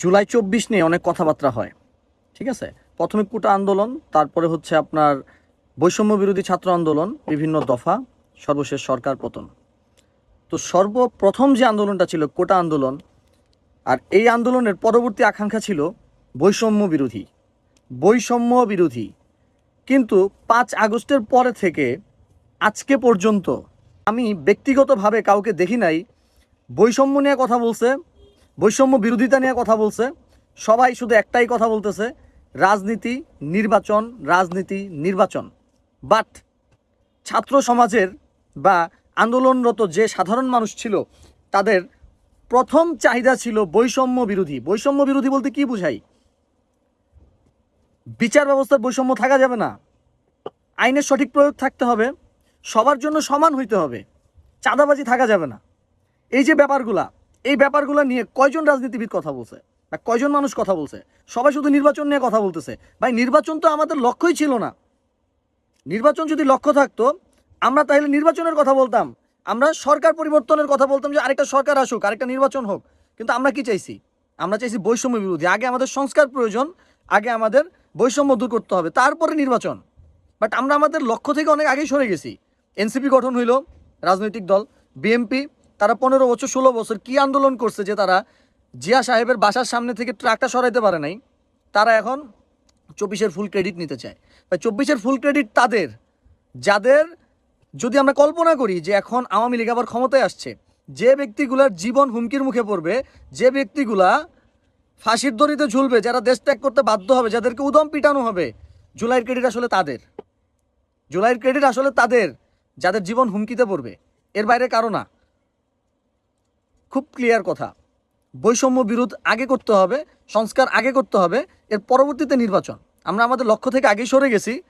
জুলাই চব্বিশ নিয়ে অনেক কথাবার্তা হয়, ঠিক আছে? প্রথমে কোটা আন্দোলন, তারপরে হচ্ছে আপনার বৈষম্য বিরোধী ছাত্র আন্দোলন, বিভিন্ন দফা, সর্বশেষ সরকার পতন। তো সর্বপ্রথম যে আন্দোলনটা ছিল, কোটা আন্দোলন, আর এই আন্দোলনের পরবর্তী আকাঙ্ক্ষা ছিল বৈষম্য বিরোধী। বৈষম্য বিরোধী। কিন্তু পাঁচ আগস্টের পরে থেকে আজকে পর্যন্ত আমি ব্যক্তিগতভাবে কাউকে দেখি নাই, বৈষম্য নিয়ে কথা বলছে বৈষম্য বিরোধিতা নিয়ে কথা বলছে। সবাই শুধু একটাই কথা বলতেছে, রাজনীতি, নির্বাচন রাজনীতি, নির্বাচন। বাট ছাত্র সমাজের বা আন্দোলনরত যে সাধারণ মানুষ ছিল, তাদের প্রথম চাহিদা ছিল বৈষম্য বিরোধী। বৈষম্য বিরোধী বলতে কি বুঝাই? বিচার ব্যবস্থার বৈষম্য থাকা যাবে না। আইনের সঠিক প্রয়োগ থাকতে হবে। সবার জন্য সমান হইতে হবে। চাঁদাবাজি থাকা যাবে না। এই যে ব্যাপারগুলা এই ব্যাপারগুলো নিয়ে কয়জন রাজনীতিবিদ কথা বলছে? বা কয়জন মানুষ কথা বলছে? সবাই শুধু নির্বাচন নিয়ে কথা বলতেছে। ভাই, নির্বাচন তো আমাদের লক্ষ্যই ছিল না। নির্বাচন যদি লক্ষ্য থাকতো, আমরা তাহলে নির্বাচনের কথা বলতাম। আমরা সরকার পরিবর্তনের কথা বলতাম যে আরেকটা সরকার আসুক, আরেকটা নির্বাচন হোক। কিন্তু আমরা কি চাইছি? আমরা চাইছি বৈষম্য বিরোধী। আগে আমাদের সংস্কার প্রয়োজন, আগে আমাদের বৈষম্য দূর করতে হবে, তারপরে নির্বাচন। বাট আমরা আমাদের লক্ষ্য থেকে অনেক আগেই সরে গেছি। এনসিপি গঠন হইল, রাজনৈতিক দল, বিএমপি তারা পনেরো বছর, ষোলো বছর কি আন্দোলন করছে যে তারা জিয়া সাহেবের বাসার সামনে থেকে ট্রাকটা সরাইতে পারে নাই? তারা এখন চব্বিশের ফুল ক্রেডিট নিতে চায়। বা চব্বিশের ফুল ক্রেডিট তাদের। যাদের যদি আমরা কল্পনা করি যে এখন আওয়ামী লীগ আবার ক্ষমতায় আসছে, যে ব্যক্তিগুলার জীবন হুমকির মুখে পড়বে, যে ব্যক্তিগুলা ফাঁসির দড়িতে ঝুলবে, যারা দেশ ত্যাগ করতে বাধ্য হবে, যাদেরকে উদম পিটানো হবে, জুলাইয়ের ক্রেডিট আসলে তাদের। জুলাইয়ের ক্রেডিট আসলে তাদের, যাদের জীবন হুমকিতে পড়বে। এর বাইরে কারও না। খুব ক্লিয়ার কথা। বৈষম্য বিরোধ আগে করতে হবে, সংস্কার আগে করতে হবে, এর পরবর্তীতে নির্বাচন। আমরা আমাদের লক্ষ্য থেকে আগেই সরে গেছি।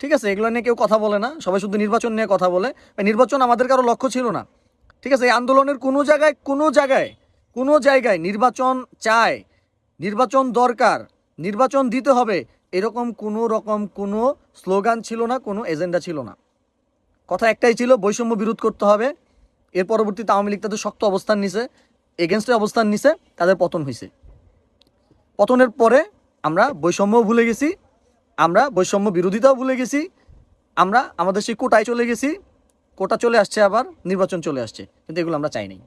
ঠিক আছে, এগুলো নিয়ে কেউ কথা বলে না, সবাই শুধু নির্বাচন নিয়ে কথা বলে। নির্বাচন আমাদের কারও লক্ষ্য ছিল না। ঠিক আছে, এই আন্দোলনের কোনো জায়গায় কোনো জায়গায় কোনো জায়গায় নির্বাচন চায় নির্বাচন দরকার, নির্বাচন দিতে হবে, এরকম কোনো রকম কোনো স্লোগান ছিল না, কোনো এজেন্ডা ছিল না। কথা একটাই ছিল, বৈষম্য বিরোধ করতে হবে এর পরবর্তীতে আওয়ামী লীগ তাদের শক্ত অবস্থান নিছে এগেনস্টে অবস্থান নিছে, তাদের পতন হয়েছে পতনের পরে আমরা বৈষম্য ভুলে গেছি, আমরা বৈষম্য বিরোধিতাও ভুলে গেছি, আমরা আমাদের সেই কোটায় চলে গেছি, কোটা চলে আসছে আবার, নির্বাচন চলে আসছে, কিন্তু এগুলো আমরা চাই নাই।